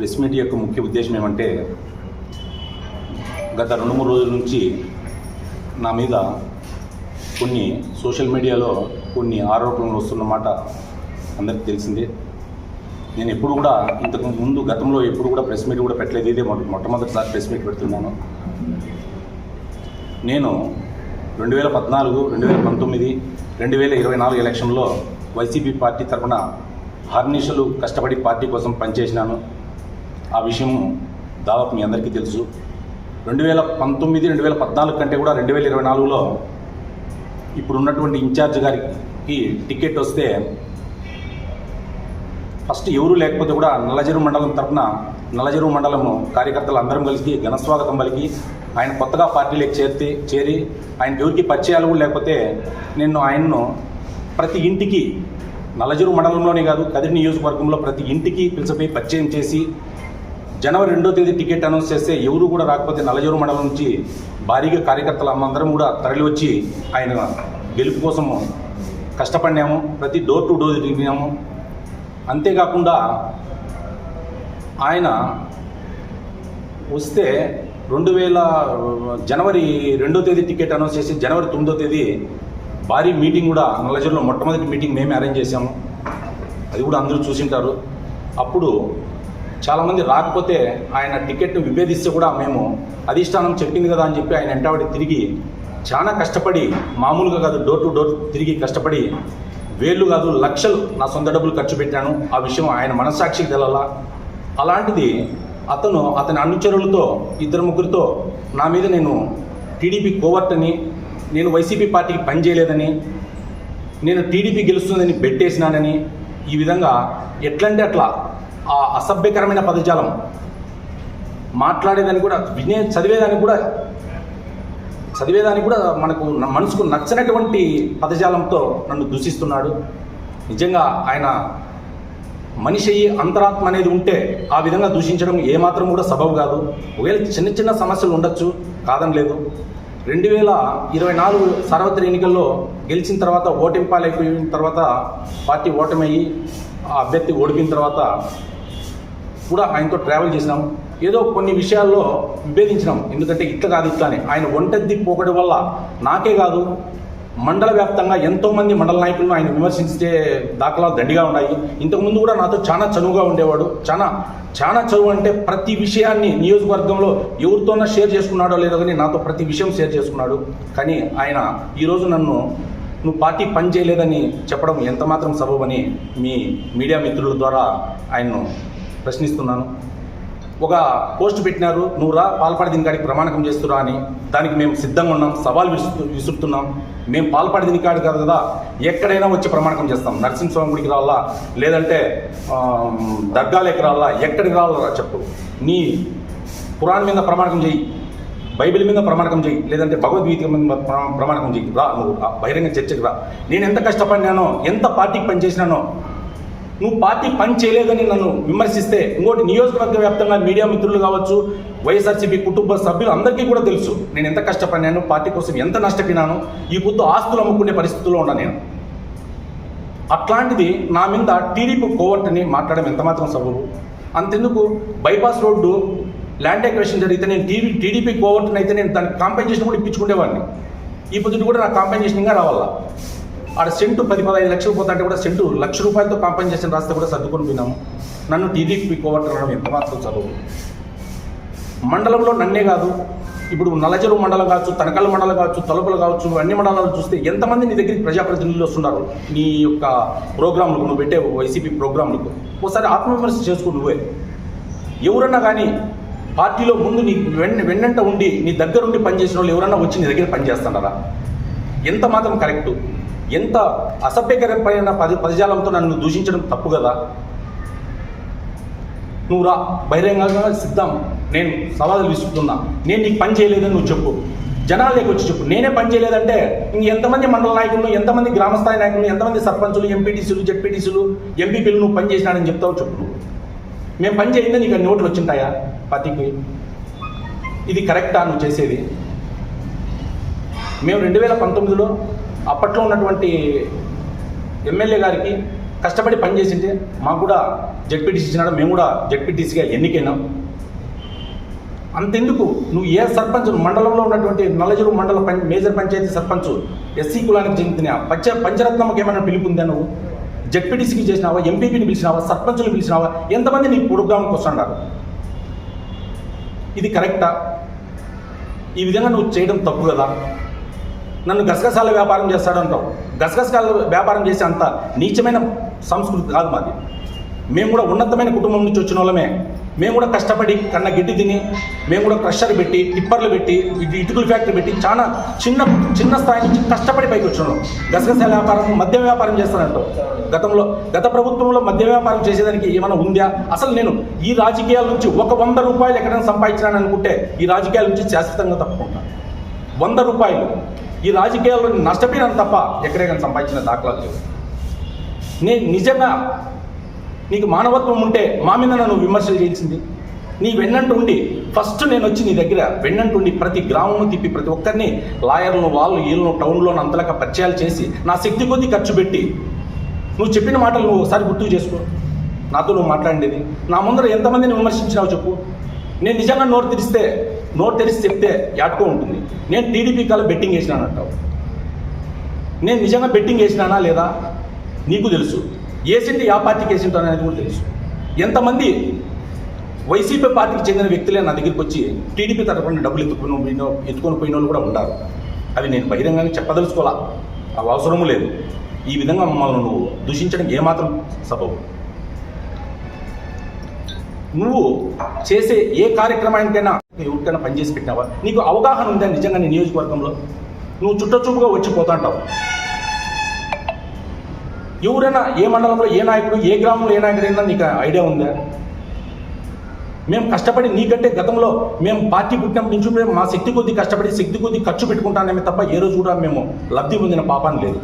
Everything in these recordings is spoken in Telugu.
ప్రెస్ మీట్ యొక్క ముఖ్య ఉద్దేశం ఏమంటే గత రెండు మూడు రోజుల నుంచి నా మీద కొన్ని సోషల్ మీడియాలో కొన్ని ఆరోపణలు వస్తున్నమాట అందరికీ తెలిసిందే. నేను ఎప్పుడు కూడా ఇంతకు ముందు గతంలో ఎప్పుడు కూడా ప్రెస్ మీట్ కూడా పెట్టలేదు. ఇదే మొట్టమొదటిసారి ప్రెస్ మీట్ పెడుతున్నాను. నేను రెండు వేల పద్నాలుగు రెండు వేల పంతొమ్మిది రెండు వేల ఇరవై నాలుగు ఎలక్షన్లో వైసీపీ పార్టీ తరఫున హర్నిషలు కష్టపడి పార్టీ కోసం పనిచేసినాను. ఆ విషయం దాదాపు మీ అందరికీ తెలుసు. రెండు వేల పంతొమ్మిది రెండు వేల పద్నాలుగు కంటే కూడా రెండు వేల ఇరవై నాలుగులో ఇప్పుడున్నటువంటి ఇన్ఛార్జ్ గారికి టికెట్ వస్తే ఫస్ట్ ఎవరు లేకపోతే కూడా నల్లజెరువు మండలం తరఫున నల్లజెరువు మండలము కార్యకర్తలు అందరం కలిసి ఘనస్వాగతం పలికి ఆయన కొత్తగా పార్టీలోకి చేరితే చేరి ఆయన ఎవరికి పరిచయాలు కూడా లేకపోతే నేను ఆయన్ను ప్రతి ఇంటికి నల్లజెరువు మండలంలోనే కాదు కదిరి నియోజకవర్గంలో ప్రతి ఇంటికి పిలిచిపోయి పరిచయం చేసి జనవరి రెండో తేదీ టికెట్ అనౌన్స్ చేస్తే ఎవరు కూడా రాకపోతే నల్లజెరువు మండలం నుంచి భారీగా కార్యకర్తలు అందరం కూడా తరలి వచ్చి ఆయన గెలుపు కోసం కష్టపడినాము. ప్రతి డోర్ టు డోర్ తిరిగినాము. అంతేకాకుండా ఆయన వస్తే రెండు వేల జనవరి రెండో తేదీ టికెట్ అనౌన్స్ చేసి జనవరి తొమ్మిదో తేదీ భారీ మీటింగ్ కూడా నల్లజర్లో మొట్టమొదటి మీటింగ్ మేమే అరేంజ్ చేశాము. అది కూడా అందరూ చూసింటారు. అప్పుడు చాలామంది రాకపోతే ఆయన టికెట్ విభేదిస్తే కూడా మేము అధిష్టానం చెప్పింది కదా అని చెప్పి ఆయన వెంటబడి తిరిగి చాలా కష్టపడి మామూలుగా కాదు డోర్ టు డోర్ తిరిగి కష్టపడి వేళ్ళు కాదు లక్షలు నా సొంత డబ్బులు ఖర్చు పెట్టాను. ఆ విషయం ఆయన మనస్సాక్షికి తెలాలా అలాంటిది అతను అతని అనుచరులతో ఇద్దరు ముగ్గురితో నా మీద నేను టీడీపీ కోవర్ట్ అని నేను వైసీపీ పార్టీకి పనిచేయలేదని నేను టీడీపీ గెలుస్తుందని బెట్టేసినానని ఈ విధంగా ఎట్లంటే అట్లా ఆ అసభ్యకరమైన పదజాలం. మాట్లాడేదాన్ని కూడా వినే చదివేదానికి కూడా చదివేదానికి కూడా మనకు మనసుకు నచ్చనటువంటి పదజాలంతో నన్ను దూషిస్తున్నాడు. నిజంగా ఆయన మనిషి అంతరాత్మ అనేది ఉంటే ఆ విధంగా దూషించడం ఏమాత్రం కూడా సబబు కాదు. ఒకవేళ చిన్న చిన్న సమస్యలు ఉండొచ్చు కాదని లేదు. రెండు వేల ఇరవై నాలుగు సార్వత్రిక ఎన్నికల్లో గెలిచిన తర్వాత ఓటింపాలైపోయిన తర్వాత పార్టీ ఓటమయ్యి ఆ అభ్యర్థి ఓడిపోయిన తర్వాత కూడా ఆయనతో ట్రావెల్ చేసినాం. ఏదో కొన్ని విషయాల్లో విభేదించినాం. ఎందుకంటే ఇట్లా కాదు ఇట్లా అని. ఆయన ఒంటద్ది పోకడం వల్ల నాకే కాదు. మండల వ్యాప్తంగా ఎంతోమంది మండల నాయకులను ఆయన విమర్శించే దాఖలాలు దండిగా ఉన్నాయి. ఇంతకుముందు కూడా నాతో చాలా చనువుగా ఉండేవాడు. చాలా చాలా చదువు అంటే ప్రతి విషయాన్ని నియోజకవర్గంలో ఎవరితోనో షేర్ చేసుకున్నాడో లేదో కానీ నాతో ప్రతి విషయం షేర్ చేసుకున్నాడు. కానీ ఆయన ఈరోజు నన్ను నువ్వు పార్టీ పని చేయలేదని చెప్పడం ఎంతమాత్రం సబబని మీ మీడియా మిత్రుల ద్వారా ఆయన్ను ప్రశ్నిస్తున్నాను. ఒక పోస్ట్ పెట్టినారు నువ్వు రా పాల్పడి కాడికి ప్రమాణకం చేస్తురా అని. దానికి మేము సిద్ధంగా ఉన్నాం సవాల్ విసు విసురుతున్నాం. మేము పాల్పడి దినికాడు కాదు కదా ఎక్కడైనా వచ్చి ప్రమాణకం చేస్తాం. నరసింహస్వామి గుడికి రావాలా లేదంటే దర్గాలేకి రావాలా ఎక్కడికి రావాలా చెప్పు. నీ పురాణం మీద ప్రమాణకం చేయి బైబిల్ మీద ప్రమాణకం చేయి లేదంటే భగవద్గీత మీద ప్రమాణకం చేయి రా నువ్వు బహిరంగ చర్చకి రా. నేను ఎంత కష్టపడినానో ఎంత పార్టీకి పని చేసినానో నువ్వు పార్టీ పని చేయలేదని నన్ను విమర్శిస్తే ఇంకోటి నియోజకవర్గ వ్యాప్తంగా మీడియా మిత్రులు కావచ్చు వైఎస్ఆర్సీపీ కుటుంబ సభ్యులు అందరికీ కూడా తెలుసు. నేను ఎంత కష్టపడినాను పార్టీ కోసం ఎంత నష్టపోయినాను ఈ పొద్దు ఆస్తులు అమ్ముకునే పరిస్థితుల్లో ఉన్నా నేను. అట్లాంటిది నా మీద టీడీపీ కోవర్ట్ని మాట్లాడడం ఎంత మాత్రం సబబు? అంతెందుకు? బైపాస్ రోడ్డు ల్యాండ్ ఎక్వేషన్ జరిగితే నేను టీవీ టీడీపీ కోవర్ట్ని అయితే నేను దానికి కాంపెన్సేషన్ కూడా ఇప్పించుకునేవాడిని. ఈ పొద్దుటి కూడా నాకు కాంపెన్సేషన్గా ఇంకా రావాలా? ఆడ సెంటు పది పదహైదు లక్షలు పోతుంటే కూడా సెంటు లక్ష రూపాయలతో కాంపెన్సేషన్ రాస్తే కూడా సర్దుకొని పోయినాము. నన్ను టీడీపీ కోవట్టడం ఎంత మాత్రం చదువు. మండలంలో నన్నే కాదు ఇప్పుడు నల్లచెరువు మండలం కావచ్చు తనకల్ మండలం కావచ్చు తలుపులు కావచ్చు అన్ని మండలాలు చూస్తే ఎంతమంది నీ దగ్గరికి ప్రజాప్రతినిధులు వస్తున్నారు నీ యొక్క ప్రోగ్రాంలకు నువ్వు పెట్టే వైసీపీ ప్రోగ్రాంలకు. ఒకసారి ఆత్మవిమర్శ చేసుకో నువ్వే. ఎవరన్నా కానీ పార్టీలో ముందు నీ వెన్న వెన్నంట ఉండి నీ దగ్గరుండి పనిచేసిన వాళ్ళు ఎవరన్నా వచ్చి నీ దగ్గర పనిచేస్తున్నారా ఎంత మాత్రం కరెక్టు? ఎంత అసభ్యకరమైన పది పదజాలంతో నన్ను దూషించడం తప్పు కదా? నువ్వు రా బహిరంగంగా సిద్ధం. నేను సవాలు విసుకుతున్నా నేను నీకు పని చేయలేదని నువ్వు చెప్పు. జనాలకి వచ్చి చెప్పు. నేనే పని చేయలేదంటే ఇంక ఎంతమంది మండల నాయకులు ఎంతమంది గ్రామస్థాయి నాయకులు ఎంతమంది సర్పంచులు ఎంపీటీసీలు జెడ్పీటీసీలు ఎంపీపీలు నువ్వు పని చేసినాడని చెప్తావు చెప్పు నువ్వు. మేము పని చేయిందే నీకు నోట్లు వచ్చింటాయా? పతికి. ఇది కరెక్టా నువ్వు చేసేది? మేము రెండు వేల పంతొమ్మిదిలో అప్పట్లో ఉన్నటువంటి ఎమ్మెల్యే గారికి కష్టపడి పనిచేసింటే మాకు కూడా జడ్పీటీసీ ఇచ్చినాడు మేము కూడా జడ్పీటీసీగా ఎన్నికైనాం. అంతెందుకు? నువ్వు ఏ సర్పంచ్ మండలంలో ఉన్నటువంటి నల్లజరు మండల పం మేజర్ పంచాయతీ సర్పంచ్ ఎస్సీ కులానికి చెందిన పంచ పంచరత్నమ్మకి ఏమైనా పిలుపుందా నువ్వు? జడ్పీటీసీకి చేసినావా ఎంపీపీని పిలిచినావా సర్పంచులు పిలిచినావా? ఎంతమంది నీ ప్రోగ్రాంకి వస్తున్నారు ఇది కరెక్టా? ఈ విధంగా నువ్వు చేయడం తప్పు కదా? నన్ను గసగసాల వ్యాపారం చేస్తాడంటావు. గసగసాల వ్యాపారం చేసే అంత నీచమైన సంస్కృతి కాదు మాది. మేము కూడా ఉన్నతమైన కుటుంబం నుంచి వచ్చిన వాళ్ళమే. మేము కూడా కష్టపడి కన్న గిడ్డి తిని మేము కూడా క్రషర్ పెట్టి టిప్పర్లు పెట్టి ఇటు ఇటుకల ఫ్యాక్టరీ పెట్టి చాలా చిన్న చిన్న స్థాయి నుంచి కష్టపడి పైకి వచ్చినాం గసగసాల వ్యాపారం మద్య వ్యాపారం చేస్తానంటావు. గతంలో గత ప్రభుత్వంలో మద్య వ్యాపారం చేసేదానికి ఏమైనా ఉందా? అసలు నేను ఈ రాజకీయాల నుంచి ఒక వంద రూపాయలు ఎక్కడైనా సంపాదించాను అనుకుంటే ఈ రాజకీయాల నుంచి శాశ్వతంగా తప్పుకుంటాను వంద రూపాయలు. ఈ రాజకీయాల్లో నష్టపోయినాను తప్ప ఎక్కడైనా సంపాదించిన దాఖలాలు లేవు. నేను నిజంగా నీకు మానవత్వం ఉంటే మా మీద నన్ను విమర్శలు చేయించింది నీ వెన్నంటూ ఉండి ఫస్ట్ నేను వచ్చి నీ దగ్గర వెన్నంటుండి ప్రతి గ్రామము తిప్పి ప్రతి ఒక్కరిని లాయర్లను వాళ్ళు వీళ్ళను టౌన్లో అంతలాగా పరిచయాలు చేసి నా శక్తి కొద్దీ ఖర్చు పెట్టి నువ్వు చెప్పిన మాటలు నువ్వు ఒకసారి గుర్తు చేసుకో. నాతో నువ్వు మాట్లాడేది. నా ముందర ఎంతమందిని విమర్శించినావు చెప్పు. నేను నిజంగా నోరు తెరిస్తే నోరు తెరిచి చెప్తే యాటుకో ఉంటుంది. నేను టీడీపీ కల బెట్టింగ్ వేసినాను అంటావు. నేను నిజంగా బెట్టింగ్ వేసినానా లేదా? నీకు తెలుసు. ఏసింటి యా పార్టీకి వేసింటాను అనేది కూడా తెలుసు. ఎంతమంది వైసీపీ పార్టీకి చెందిన వ్యక్తులే నా దగ్గరికి వచ్చి టీడీపీ తరఫున డబ్బులు ఎత్తుకుని పోయిన ఎత్తుకొని పోయిన వాళ్ళు కూడా ఉంటారు అవి నేను బహిరంగంగా చెప్పదలుచుకోవాలా? అవి అవసరము లేదు. ఈ విధంగా మమ్మల్ని నువ్వు దూషించడం ఏమాత్రం సబబు. నువ్వు చేసే ఏ కార్యక్రమానికైనా ఎవరికైనా పనిచేసి పెట్టినావా? నీకు అవగాహన ఉందా నిజంగా నీ నియోజకవర్గంలో? నువ్వు చుట్టచూపుగా వచ్చి పోతాంటావు. ఎవరైనా ఏ మండలంలో ఏ నాయకుడు ఏ గ్రామంలో ఏ నాయకుడైనా నీకు ఐడియా ఉందా? మేము కష్టపడి నీకంటే గతంలో మేము పార్టీ పుట్టినప్పటి నుంచి మేము మా శక్తి కొద్దీ కష్టపడి శక్తి కొద్దీ ఖర్చు పెట్టుకుంటానేమే తప్ప ఏ రోజు కూడా మేము లబ్ధి పొందిన పాపాన్ని లేదు.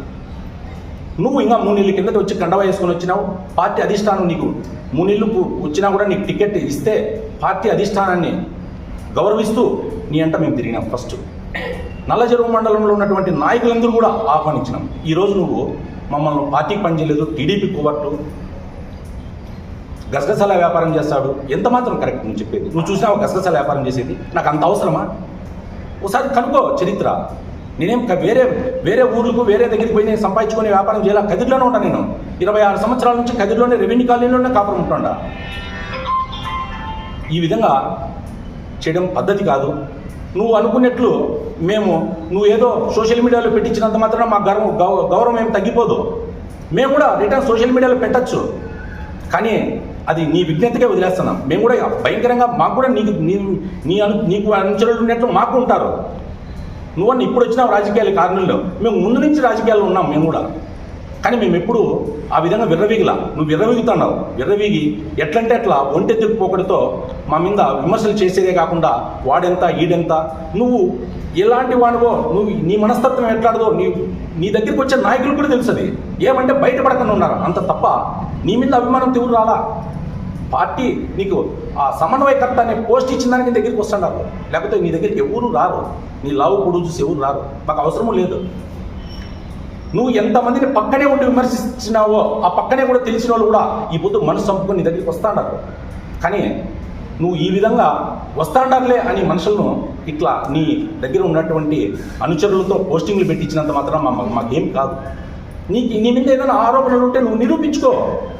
నువ్వు ఇంకా మూడు నెలల కిందట వచ్చి కండవ వేసుకొని వచ్చినావు. పార్టీ అధిష్టానం నీకు మూడు నెలలు వచ్చినా కూడా నీకు టికెట్ ఇస్తే పార్టీ అధిష్టానాన్ని గౌరవిస్తూ నీ అంట మేము తిరిగినాం ఫస్ట్ నల్లచెరువు మండలంలో ఉన్నటువంటి నాయకులందరూ కూడా ఆహ్వానించినాం. ఈరోజు నువ్వు మమ్మల్ని పార్టీకి పనిచేయలేదు టీడీపీ కోవట్టు గసగసాల వ్యాపారం చేస్తాడు. ఎంత మాత్రం కరెక్ట్ నువ్వు చెప్పేది. నువ్వు చూసినావు గసగసాల వ్యాపారం చేసేది? నాకు అంత అవసరమా? ఒకసారి కనుక్కో చరిత్ర. నేనేం వేరే వేరే ఊర్లకు వేరే దగ్గరికి పోయి నేను సంపాదించుకునే వ్యాపారం చేయాలి? కదిరిలోనే ఉంటాను నేను. ఇరవై ఆరు సంవత్సరాల నుంచి కదిరిలోనే రెవెన్యూ కాలనీలోనే కాపురం ఉంటాడా? ఈ విధంగా చేయడం పద్ధతి కాదు. నువ్వు అనుకున్నట్లు మేము నువ్వు ఏదో సోషల్ మీడియాలో పెట్టించినంత మాత్రం మా గర్వం గౌ- గౌరవం ఏం తగ్గిపోదు. మేము కూడా రిటర్న్ సోషల్ మీడియాలో పెట్టచ్చు. కానీ అది నీ విజ్ఞతగా వదిలేస్తున్నాం. మేము కూడా భయంకరంగా మాకు కూడా నీకు నీ నీ అను నీకు అనుచరులు ఉన్నట్లు మాకు ఉంటారు. నువ్వన్న ఇప్పుడు వచ్చినావు రాజకీయాల కారణంలో మేము ముందు నుంచి రాజకీయాల్లో ఉన్నాం మేము కూడా. కానీ మేము ఎప్పుడు ఆ విధంగా విర్రవీగిలా. నువ్వు విర్రవీగుతున్నావు. విర్రవీగి ఎట్లంటే అట్లా ఒంటెత్తుకు పోకడితో మా మీద విమర్శలు చేసేదే కాకుండా వాడెంత ఈడెంత? నువ్వు ఎలాంటి వాడివో నువ్వు నీ మనస్తత్వం ఎట్లాడదో నీ నీ దగ్గరికి వచ్చే నాయకులు కూడా తెలుసుది. ఏమంటే బయటపడకుండా ఉన్నారు. అంత తప్ప నీ మీద అభిమానం తెగురు రాలా? పార్టీ నీకు ఆ సమన్వయకర్త అనే పోస్ట్ ఇచ్చిన దానికి దగ్గరికి వస్తున్నారు లేకపోతే నీ దగ్గరికి ఎవరు రారు. నీ లావు కూడా చూసి ఎవరు రారు. మాకు అవసరము లేదు. నువ్వు ఎంతమందిని పక్కనే ఉండి విమర్శించినావో ఆ పక్కనే కూడా తెలిసిన వాళ్ళు కూడా ఈ పొద్దు మనసు చంపుకొని నీ దగ్గరికి వస్తాడారు. కానీ నువ్వు ఈ విధంగా వస్తాడారులే అని మనుషులను ఇట్లా నీ దగ్గర ఉన్నటువంటి అనుచరులతో పోస్టింగ్లు పెట్టించినంత మాత్రం మా మాకేం కాదు. నీకు నీ మీద ఏదైనా ఆరోపణలు ఉంటే నువ్వు నిరూపించుకో.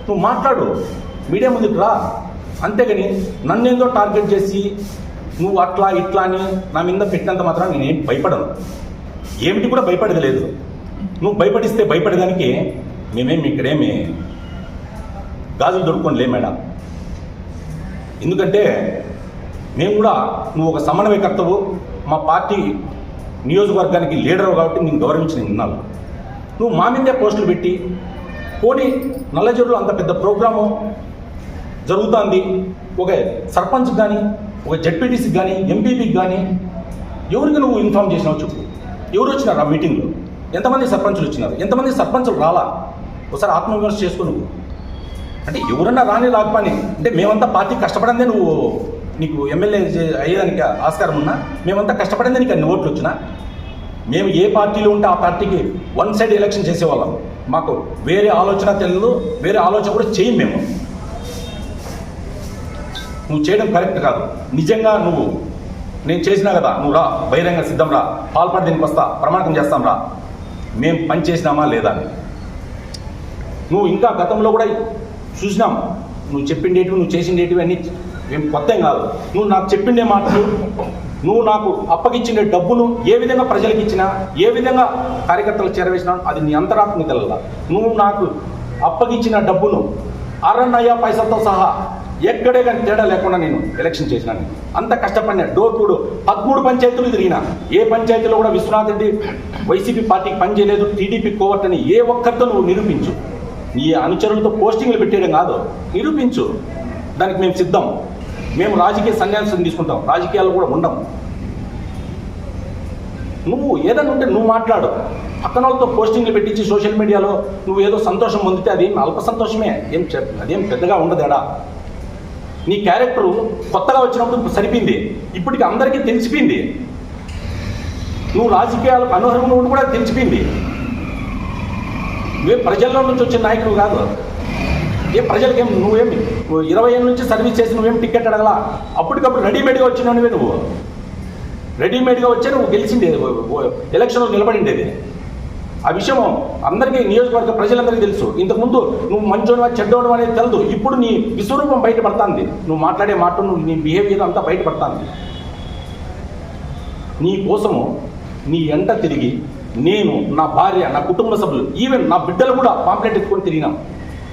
నువ్వు మాట్లాడు. మీడియా ముందుకు రా. అంతేగాని నన్నేందో టార్గెట్ చేసి నువ్వు అట్లా ఇట్లా అని నా మీద పెట్టినంత మాత్రం నేనేం భయపడను. ఏమిటి కూడా భయపడేది లేదు. నువ్వు భయపడిస్తే భయపడేదానికి మేమేమి ఇక్కడేమి గాజులు దొరుకుని లే మేడం. ఎందుకంటే మేము కూడా నువ్వు ఒక సమన్వయకర్తవు మా పార్టీ నియోజకవర్గానికి లీడర్ కాబట్టి నేను గౌరవించిన నిన్నాను నువ్వు మా మీదే పోస్టులు పెట్టి పోనీ నల్లజరులో అంత పెద్ద ప్రోగ్రాము జరుగుతుంది ఒక సర్పంచ్ కానీ ఒక జడ్పీటీసీకి కానీ ఎంపీపీకి కానీ ఎవరికి నువ్వు ఇన్ఫామ్ చేసినావు చెప్పు? ఎవరు వచ్చినారు ఆ మీటింగ్లో? ఎంతమంది సర్పంచులు వచ్చినారు ఎంతమంది సర్పంచులు రాలా? ఒకసారి ఆత్మవిమర్శ చేసుకో నువ్వు. అంటే ఎవరన్నా రాని రాకపోని అంటే మేమంతా పార్టీ కష్టపడిందే నువ్వు నీకు ఎమ్మెల్యే అయ్యేదానికి ఆస్కారం ఉన్నా మేమంతా కష్టపడిందే నీకు అన్ని ఓట్లు వచ్చినా? మేము ఏ పార్టీలో ఉంటే ఆ పార్టీకి వన్ సైడ్ ఎలక్షన్ చేసేవాళ్ళం. మాకు వేరే ఆలోచన తెలియదు వేరే ఆలోచన కూడా చేయం మేము. నువ్వు చేయడం కరెక్ట్ కాదు. నిజంగా నువ్వు నేను చేసినా కదా నువ్వు రా బహిరంగ సిద్ధం రా. పాల్పడి దీనికి వస్తా ప్రమాణకం చేస్తాం రా. మేము పనిచేసినామా లేదా అని. నువ్వు ఇంకా గతంలో కూడా చూసినాం. నువ్వు చెప్పిండేటివి నువ్వు చేసిండేటివి అన్నీ ఏం కొత్త కాదు. నువ్వు నాకు చెప్పిండే మాటలు నువ్వు నాకు అప్పగిచ్చిన డబ్బును ఏ విధంగా ప్రజలకు ఇచ్చినా ఏ విధంగా కార్యకర్తలు చేరవేసినా అది నీ అంతరాత్మ నువ్వు నాకు అప్పగిచ్చిన డబ్బును అరన్నయ్య పైసలతో సహా ఎక్కడే కానీ తేడా లేకుండా నేను ఎలక్షన్ చేసినాను అంత కష్టపడినా. Door to door. పదమూడు పంచాయతీలు తిరిగిన. ఏ పంచాయతీలో కూడా విశ్వనాథ్ రెడ్డి వైసీపీ పార్టీకి పని చేయలేదు. టీడీపీ కోవర్ట్ అని ఏ ఒక్కరితో నువ్వు నిరూపించు. నీ అనుచరులతో పోస్టింగ్లు పెట్టేయడం కాదు. నిరూపించు. దానికి మేము సిద్ధం. మేము రాజకీయ సన్యాసం తీసుకుంటాం. రాజకీయాలు కూడా ఉండం. నువ్వు ఏదైనా ఉంటే నువ్వు మాట్లాడు. పక్కన వాళ్ళతో పోస్టింగ్లు పెట్టించి సోషల్ మీడియాలో నువ్వు ఏదో సంతోషం పొందితే అది అల్ప సంతోషమే. ఏం చెప్ అదేం పెద్దగా ఉండదేడా? నీ క్యారెక్టరు కొత్తగా వచ్చినప్పుడు సరిపోయింది. ఇప్పటికి అందరికీ తెలిసిపోయింది. నువ్వు రాజకీయాలకు అనర్హం నువ్వు కూడా తెలిసిపోయింది. నువ్వే ప్రజల్లో నుంచి వచ్చిన నాయకుడు కాదు. ఏ ప్రజలకేం నువ్వేం నువ్వు ఇరవై ఏళ్ళ నుంచి సర్వీస్ చేసి నువ్వేం టికెట్ అడగలా? అప్పటికప్పుడు రెడీమేడ్గా వచ్చినవే నువ్వు. రెడీమేడ్గా వచ్చే నువ్వు గెలిచిండేది ఎలక్షన్లో నిలబడిండేది. ఆ విషయం అందరికీ నియోజకవర్గ ప్రజలందరికీ తెలుసు. ఇంతకుముందు నువ్వు మంచోడవా చెడ్డోడు అనేది తెలదు. ఇప్పుడు నీ విశ్వరూపం బయటపడుతుంది. నువ్వు మాట్లాడే మాట నువ్వు నీ బిహేవియర్ అంతా బయటపడుతుంది. నీ కోసము నీ ఎంట తిరిగి నేను నా భార్య నా కుటుంబ సభ్యులు ఈవెన్ నా బిడ్డలు కూడా పాంప్లెట్ ఎత్తుకొని తిరిగినాం.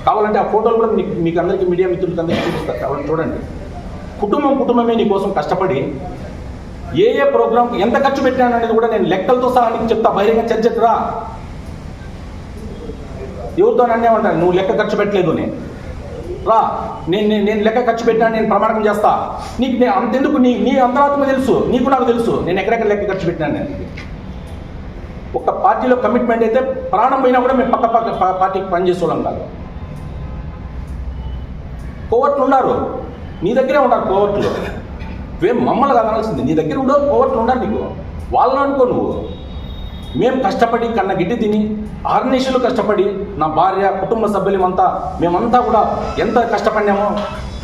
కావాలంటే ఆ ఫోటోలు కూడా మీకు మీకు అందరికీ మీడియా మిత్రులకి అందరికీ చూపిస్తారు కావాలంటే చూడండి. కుటుంబం కుటుంబమే నీ కోసం కష్టపడి ఏ ఏ ప్రోగ్రామ్ ఎంత ఖర్చు పెట్టాను అనేది కూడా నేను లెక్కలతో సహా నీకు చెప్తా. బహిరంగ చర్చకు రా. ఎవరితో అన్నేమంటాను నువ్వు లెక్క ఖర్చు పెట్టలేదు నేను రా నేను నేను నేను లెక్క ఖర్చు పెట్టాను నేను ప్రమాణం చేస్తా. నీకు నేను అంతెందుకు నీ నీ అంతరాత్మ తెలుసు. నీకు నాకు తెలుసు. నేను ఎక్కడెక్కడ లెక్క ఖర్చు పెట్టాను నేను ఒక పార్టీలో కమిట్మెంట్ అయితే ప్రాణం పోయినా కూడా మేము పక్క పక్క పార్టీకి పనిచేసేవాళ్ళం కాదు. కోవర్ట్లు ఉన్నారు. నీ దగ్గరే ఉన్నారు కోవర్ట్లు. మేము మమ్మల్ని కదనాల్సింది నీ దగ్గర కూడా కోవర్ట్లు ఉన్నారు నీకు. వాళ్ళని అనుకో నువ్వు. మేము కష్టపడి కన్న గిడ్డి తిని ఆర్నిషులు కష్టపడి నా భార్య కుటుంబ సభ్యులమంతా మేమంతా కూడా ఎంత కష్టపడినామో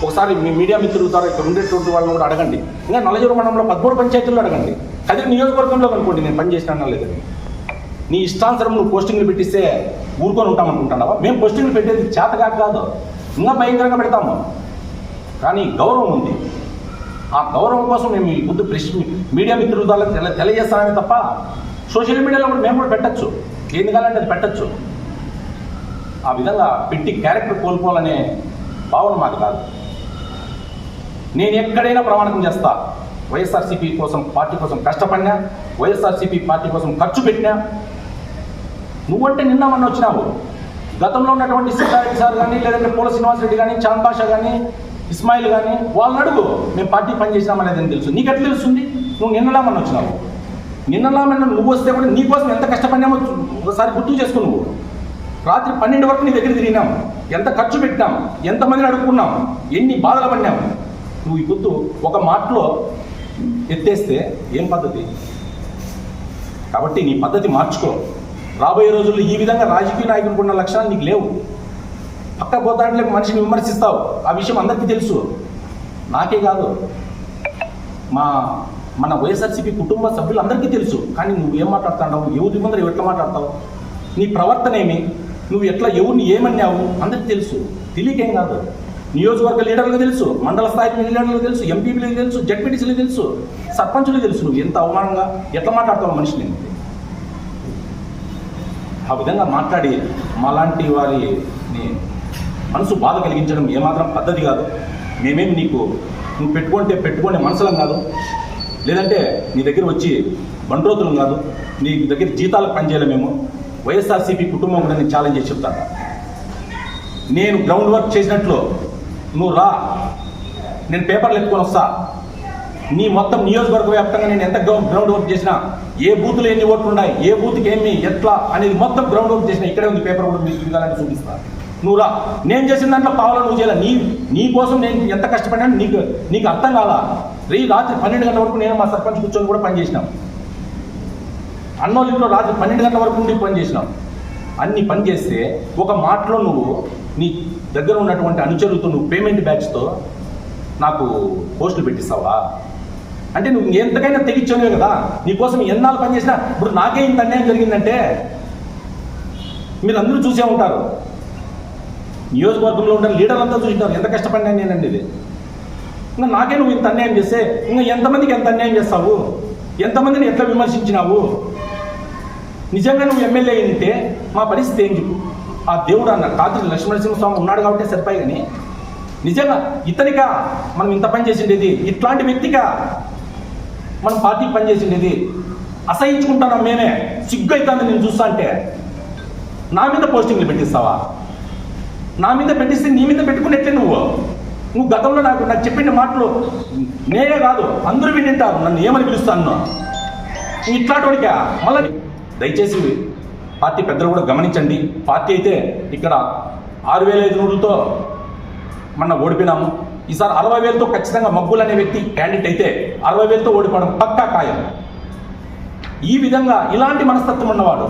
ఒకసారి మీ మీడియా మిత్రుల ద్వారా ఇక్కడ ఉండేటువంటి వాళ్ళని కూడా అడగండి. ఇంకా నలజూరు మండలంలో పదమూడు పంచాయతీల్లో అడగండి. కదిరి నియోజకవర్గంలో కనుకోండి నేను పని చేసినా లేదని నీ ఇష్టానుసరం నువ్వు పోస్టింగ్లు పెట్టిస్తే ఊరుకొని ఉంటామనుకుంటున్నావా? మేము పోస్టింగ్లు పెట్టేది చేతగా కాదు. ఇంకా భయంకరంగా పెడతాము. కానీ గౌరవం ఉంది. ఆ గౌరవం కోసం మేము ముందు మీడియా మిత్రుల ద్వారా తెల తెలియజేస్తానని తప్ప సోషల్ మీడియాలో కూడా మేము కూడా పెట్టచ్చు. ఏది కావాలంటే అది పెట్టచ్చు. ఆ విధంగా పెట్టి క్యారెక్టర్ కోల్పోవాలనే భావన మాకు కాదు. నేను ఎక్కడైనా ప్రమాణకం చేస్తా. వైఎస్ఆర్సీపీ కోసం పార్టీ కోసం కష్టపడినా వైఎస్ఆర్సీపీ పార్టీ కోసం ఖర్చు పెట్టినా నువ్వంటే నిన్న మొన్న వచ్చినావు. గతంలో ఉన్నటువంటి సిద్ధారెడ్డి సార్ కానీ లేదంటే పూల శ్రీనివాసరెడ్డి కానీ చాంద్ కానీ ఇస్మాయిల్ కానీ వాళ్ళని అడుగు. మేము పార్టీ పని అని తెలుసు? నీకు ఎట్లా తెలుస్తుంది? నువ్వు నిన్నలా మొన్న వచ్చినావు. నిన్నలా మొన్న నువ్వు వస్తే కూడా నీకోసం ఎంత కష్టపడినామో ఒకసారి గుర్తు చేసుకో నువ్వు. రాత్రి పన్నెండు వరకు నీ దగ్గర తిరిగినాం. ఎంత ఖర్చు పెట్టినాం. ఎంతమందిని అడుక్కున్నాం. ఎన్ని బాధలు పడినాం. నువ్వు ఈ గుర్తు ఒక మాటలో ఎత్తేస్తే ఏం పద్ధతి? కాబట్టి నీ పద్ధతి మార్చుకో. రాబోయే రోజుల్లో ఈ విధంగా రాజకీయ నాయకులకు ఉన్న లక్షణాలు నీకు లేవు. పక్క పోతాంట్లే మనిషిని విమర్శిస్తావు. ఆ విషయం అందరికీ తెలుసు. నాకే కాదు. మా మన వైఎస్ఆర్సీపీ కుటుంబ సభ్యులందరికీ తెలుసు. కానీ నువ్వు ఏం మాట్లాడుతున్నావు? ఎవరి ముందర ఎట్లా మాట్లాడతావు? నీ ప్రవర్తన ఏమి? నువ్వు ఎట్లా ఎవరిని ఏమన్నావు? అందరికీ తెలుసు. తెలియకేం కాదు. నియోజకవర్గ లీడర్లకు తెలుసు. మండల స్థాయి లీడర్లకు తెలుసు. ఎంపీపీలకు తెలుసు. జడ్పీటీసీలకు తెలుసు. సర్పంచులకు తెలుసు. నువ్వు ఎంత అవమానంగా ఎట్లా మాట్లాడతావు మనిషిని? ఆ విధంగా మాట్లాడి మాలాంటి వారిని మనసు బాధ కలిగించడం ఏమాత్రం పద్ధతి కాదు. మేమేమి నీకు నువ్వు పెట్టుకుంటే పెట్టుకునే మనసులం కాదు. లేదంటే నీ దగ్గర వచ్చి బండ్రోతులం కాదు నీ దగ్గర జీతాలకు పనిచేయలేం మేము. వైఎస్ఆర్సీపీ కుటుంబం కూడా నేను ఛాలెంజ్ చేసి చెప్తాను నేను గ్రౌండ్ వర్క్ చేసినట్లు నువ్వు రా నేను పేపర్లు ఎత్తుకొని వస్తా. నీ మొత్తం నియోజకవర్గ వ్యాప్తంగా నేను ఎంత గ్రౌండ్ గ్రౌండ్ వర్క్ చేసినా ఏ బూతులు ఎన్ని ఓట్లు ఉన్నాయి ఏ బూత్కి ఏమి ఎట్లా అనేది మొత్తం గ్రౌండ్ వర్క్ చేసిన ఇక్కడే ఉంది పేపర్ కూడా మీకు చూడాలని చూపిస్తా. నువ్వు రా. నేను చేసిన దాంట్లో పావులో నువ్వు చేయాలి నీ నీ కోసం నేను ఎంత కష్టపడినా నీకు నీకు అర్థం కాలా? రీ రాత్రి పన్నెండు గంటల వరకు నేను మా సర్పంచ్ కూర్చొని కూడా పనిచేసినాం అన్నోళ్ళ ఇంట్లో రాత్రి పన్నెండు గంటల వరకు ఉండి పని చేసినాం. అన్ని పని చేస్తే ఒక మాటలో నువ్వు నీ దగ్గర ఉన్నటువంటి అనుచరులతో నువ్వు పేమెంట్ బ్యాచ్తో నాకు పోస్టులు పెట్టిస్తావా? అంటే నువ్వు ఎంతకైనా తెగించలేవు కదా? నీకోసం ఎన్నాళ్ళు పని చేసినా ఇప్పుడు నాకే ఇంత అన్యాయం జరిగిందంటే మీరు అందరూ చూసే ఉంటారు. నియోజకవర్గంలో ఉన్న లీడర్లంతా చూసినారు ఎంత కష్టపడినా నేనండి ఇది. ఇంకా నాకే నువ్వు ఇంత అన్యాయం చేస్తే ఇంకా ఎంతమందికి ఎంత అన్యాయం చేస్తావు? ఎంతమందిని ఎట్లా విమర్శించినావు? నిజంగా నువ్వు ఎమ్మెల్యే అయితే మా పరిస్థితి ఏం చెప్పు ఆ దేవుడు అన్న కాత్రి లక్ష్మణసింహస్వామి ఉన్నాడు కాబట్టి సరిపోయి కానీ నిజంగా ఇతనిగా మనం ఇంత పని చేసిండేది? ఇట్లాంటి వ్యక్తిగా మనం పార్టీకి పనిచేసిండేది అసహించుకుంటున్నాం మేమే. సిగ్గు అవుతుంది నేను చూస్తా అంటే నా మీద పోస్టింగ్లు పెట్టిస్తావా? నా మీద పెట్టిస్తే నీ మీద పెట్టుకున్నట్లే నువ్వు. నువ్వు గతంలో నాకు నాకు చెప్పిన మాటలు నేనే కాదు అందరూ వినింటారు. నన్ను ఏమని పిలుస్తాను నువ్వు మళ్ళీ దయచేసి పార్టీ పెద్దలు కూడా గమనించండి. పార్టీ అయితే ఇక్కడ ఆరు వేల ఐదు నూరులతో మొన్న ఓడిపోయినాము. ఈసారి అరవై వేలతో ఖచ్చితంగా మగ్గులు అనే వ్యక్తి క్యాండిడేట్ అయితే అరవై వేలతో ఓడిపోవడం పక్కా ఖాయం. ఈ విధంగా ఇలాంటి మనస్తత్వం ఉన్నవాడు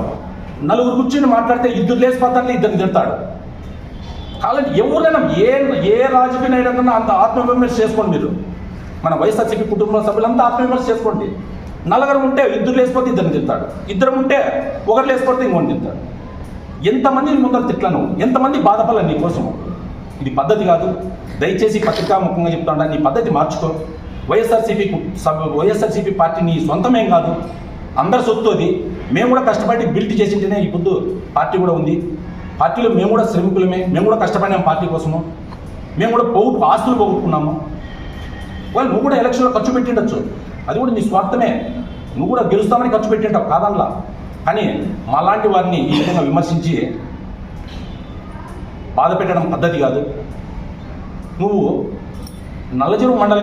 నలుగురు కూర్చొని మాట్లాడితే ఇద్దరు లేసిపోతారని ఇద్దరు తిడతాడు. కాలండి ఎవరైనా ఏ ఏ రాజకీయ నాయకుడన్నా అంత ఆత్మవిమర్శ చేసుకోండి మీరు. మన వైఎస్ఆర్సీపీ కుటుంబ సభ్యులంతా ఆత్మవిమర్శ చేసుకోండి. నలుగురు ఉంటే ఇద్దరు లేకపోతే ఇద్దరిని తిడతాడు. ఇద్దరు ఉంటే ఒకరు లేకపోతే ఇంకొకటి తిడతాడు. ఎంతమందిని ముందర తిట్లను ఎంతమంది బాధపడాలి నీ కోసం? ఇది పద్ధతి కాదు. దయచేసి పత్రికా ముఖంగా చెప్తాడా నీ పద్ధతి మార్చుకో. వైఎస్ఆర్సీపీ సభ వైఎస్ఆర్సీపీ పార్టీ నీ సొంతమేం కాదు. అందరి సొత్తు అది. మేము కూడా కష్టపడి బిల్డ్ చేసింటేనే ఈ పొద్దు పార్టీ కూడా ఉంది. పార్టీలో మేము కూడా శ్రమికులమే మేము కూడా కష్టపడినాం పార్టీ కోసము. మేము కూడా పోగొట్టు ఆస్తులు పోగొట్టుకున్నాము. వాళ్ళు నువ్వు కూడా ఎలక్షన్లో ఖర్చు పెట్టిండొచ్చు. అది కూడా నీ స్వార్థమే. నువ్వు కూడా గెలుస్తామని ఖర్చు పెట్టింటావు కాదనలా కానీ మాలాంటి వారిని ఈ విధంగా విమర్శించి బాధ పెట్టడం పద్ధతి కాదు. నువ్వు నల్లచెరువు మండలం